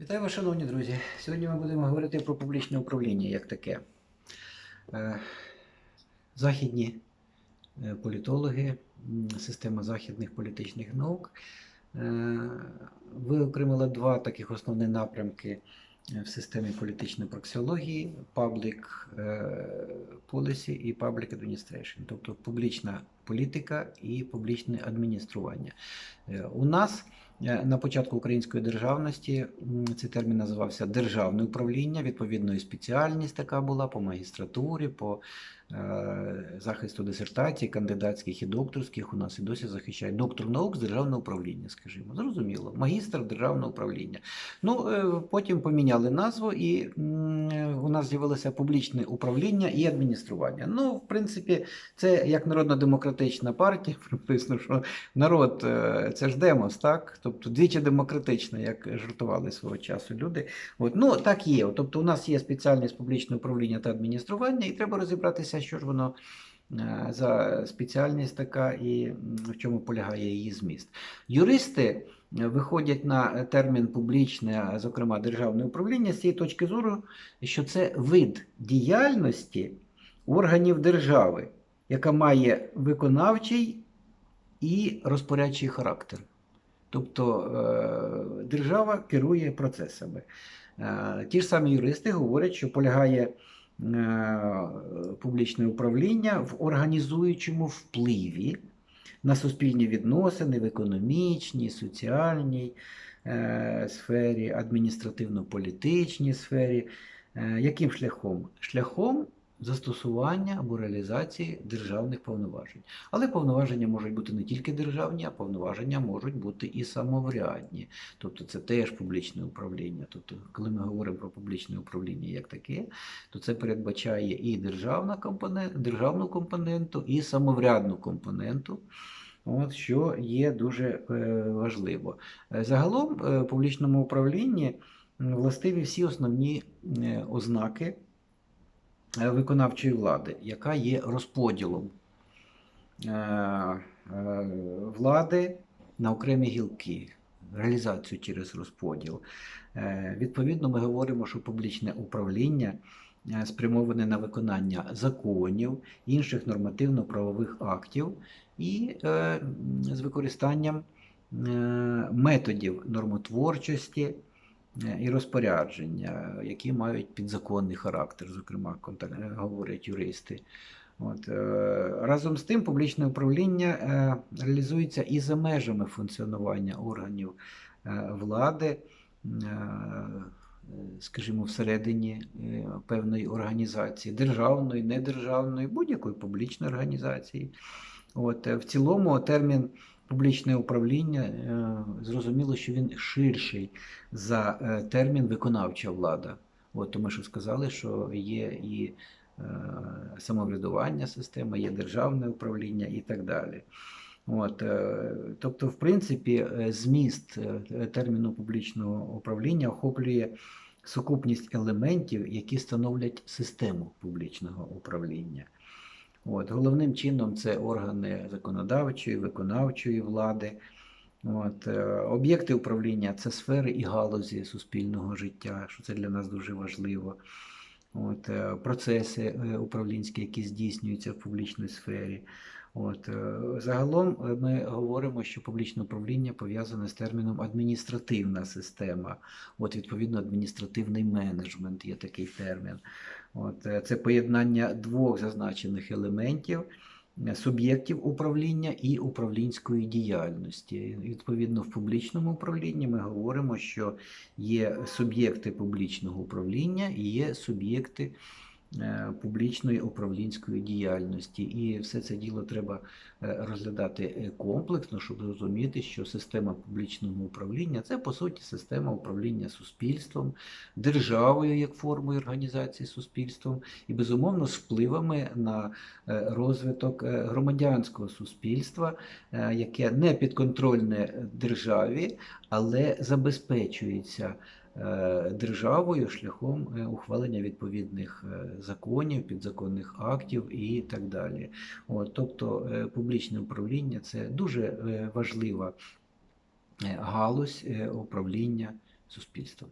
Вітаю вас, шановні друзі. Сьогодні ми будемо говорити про публічне управління як таке. Е, Західні е, політологи, система західних політичних наук е, виокремила два таких основні напрямки в системі політичної проксіології: Public Policy і Public Administration, тобто публічна політика і публічне адміністрування. У нас На початку української державності цей термін називався державне управління. Відповідно, і спеціальність така була по магістратурі, по е, захисту дисертацій, кандидатських і докторських. У нас і досі захищають доктор наук з державного управління, скажімо. Зрозуміло, магістр державного управління. Ну, е, потім поміняли назву, і у нас з'явилося публічне управління і адміністрування. Ну, в принципі, це як народно-демократична партія, прописано, що народ е, це ж демос, так? Тобто двічі демократична, як жартували свого часу люди. От. Ну, так є. Тобто, у нас є спеціальність публічне управління та адміністрування, і треба розібратися, що ж воно за спеціальність така і в чому полягає її зміст. Юристи е, виходять на термін публічне, зокрема державне управління, з цієї точки зору, що це вид діяльності органів держави, яка має виконавчий і розпорядчий характер. Тобто е, держава керує процесами. Е, Ті ж самі юристи говорять, що полягає е, публічне управління в організуючому впливі на суспільні відносини в економічній, соціальній е, сфері, адміністративно-політичній сфері. Е, Яким шляхом? Шляхом застосування або реалізації державних повноважень. Але повноваження можуть бути не тільки державні, а повноваження можуть бути і самоврядні. Тобто це теж публічне управління. Тобто, коли ми говоримо про публічне управління як таке, то це передбачає і державна компонент, державну компоненту, і самоврядну компоненту. От, що є дуже е, важливо. Е, Загалом е, в публічному управлінні властиві всі основні е, ознаки е, виконавчої влади, яка є розподілом е, е, влади на окремі гілки, реалізацію через розподіл. Е, Відповідно, ми говоримо, що публічне управління е, спрямоване на виконання законів, інших нормативно-правових актів і е, з використанням е, методів нормотворчості е, і розпорядження, які мають підзаконний характер, зокрема, е, говорять юристи. От, е, разом з тим, публічне управління е, реалізується і за межами функціонування органів влади, скажімо, всередині певної організації, державної, недержавної, будь-якої публічної організації. От, в цілому термін публічне управління, е, зрозуміло, що він ширший за е, термін виконавча влада. От, тому що сказали, що є і е, самоврядування системи, є державне управління і так далі. От, тобто, в принципі, зміст терміну публічного управління охоплює сукупність елементів, які становлять систему публічного управління. От, головним чином це органи законодавчої, виконавчої влади. От, е, об'єкти управління це сфери і галузі суспільного життя, що це для нас дуже важливо. От, е, процеси е, управлінські, які здійснюються в публічній сфері. От, е, загалом е, ми говоримо, що публічне управління пов'язане з терміном адміністративна система. От, відповідно, адміністративний менеджмент є такий термін. От, е, це поєднання двох зазначених елементів суб'єктів управління і управлінської діяльності. Відповідно, в публічному управлінні ми говоримо, що є суб'єкти публічного управління і є суб'єкти публічної управлінської діяльності. І все це діло треба е, розглядати е, комплексно, щоб зрозуміти, що система публічного управління це по суті система управління суспільством, державою як формою організації суспільством, і безумовно з впливами на е, розвиток е, громадянського суспільства, е, яке не підконтрольне державі, але забезпечується е, державою шляхом е, ухвалення відповідних е, законів, підзаконних актів і так далі. От, тобто публічне управління це дуже важлива галузь управління суспільством.